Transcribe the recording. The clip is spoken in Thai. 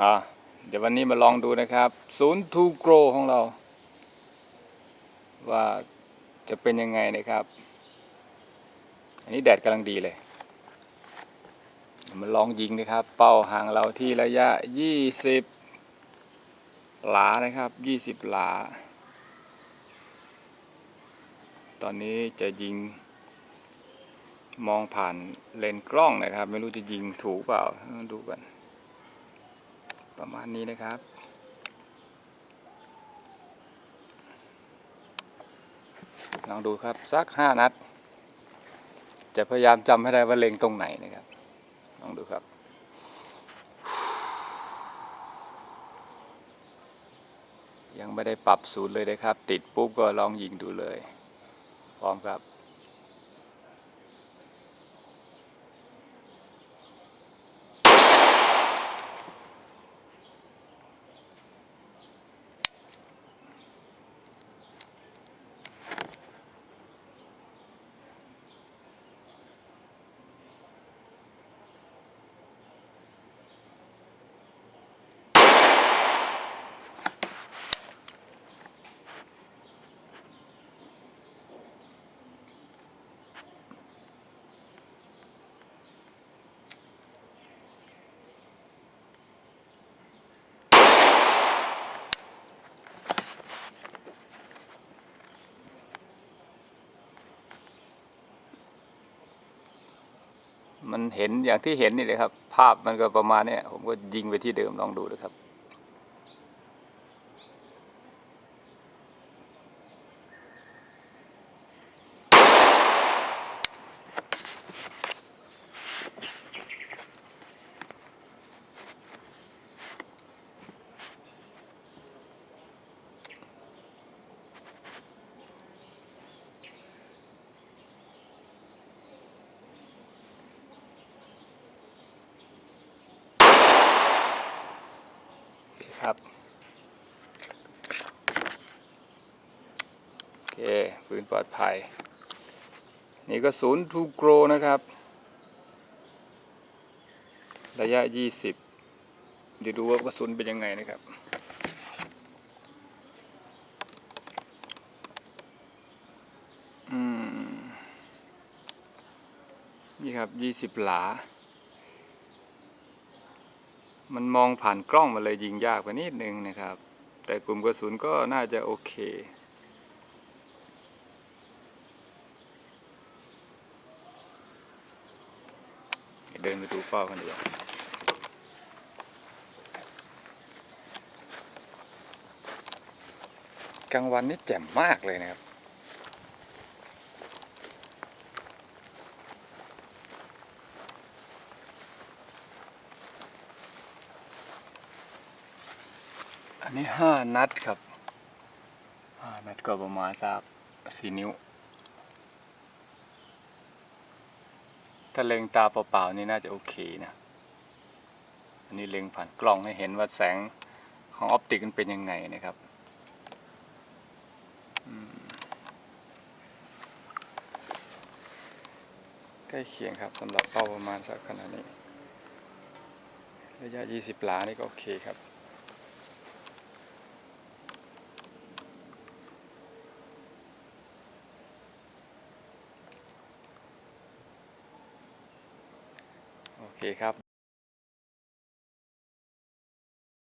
อ่าเดี๋ยววันนี้มาลองดูนะครับ ศูนย์ทูโกรของเรา ว่าจะเป็นยังไงนะครับ อันนี้แดดกำลังดีเลยมาลองยิงนะครับ เป้าห่างเราที่ระยะ 20 หลานะครับ 20 หลา ตอนนี้จะยิง มองผ่านเลนส์กล้องนะครับ ไม่รู้จะยิงถูกเปล่าดูกัน ประมาณนี้นะครับ ลองดูครับสักห้านัด จะพยายามจำให้ได้ว่าเล็งตรงไหนนะครับ ลองดูครับยังไม่ได้ปรับศูนย์เลยนะครับ ติดปุ๊บก็ลองยิงดูเลย พร้อมครับ มันเห็นอย่างที่เห็นนี่เลยครับ ภาพมันก็ประมาณเนี้ยผมก็ยิงไปที่เดิมลองดูนะครับ ครับโอเคปืนปลอดภัย นี่ก็ศูนย์ทูโกรนะครับ ระยะ 20 เดี๋ยวดูว่ากระสุนเป็นยังไงนะครับอืมนี่ครับ 20 หลา มันมองผ่านกล้องมาเลยยิงยากไปนิดนึงนะครับ แต่กลุ่มกระสุนก็น่าจะโอเคเดินไปดูเป้ากันดีกว่ากลางวันนี่แจ่มมากเลยนะครับ อันนี้ห้านัดครับห้านัดก็ประมาณสักสี่นิ้ว ถ้าเล็งตาเปล่าๆนี่น่าจะโอเคนะ อันนี้เล็งผ่านกล้องให้เห็นว่าแสงของออปติกมันเป็นยังไงนะครับใกล้เคียงครับสำหรับเป้าประมาณสักขนาดนี้ ระยะ 20 หลานี่ก็โอเคครับ เคครับ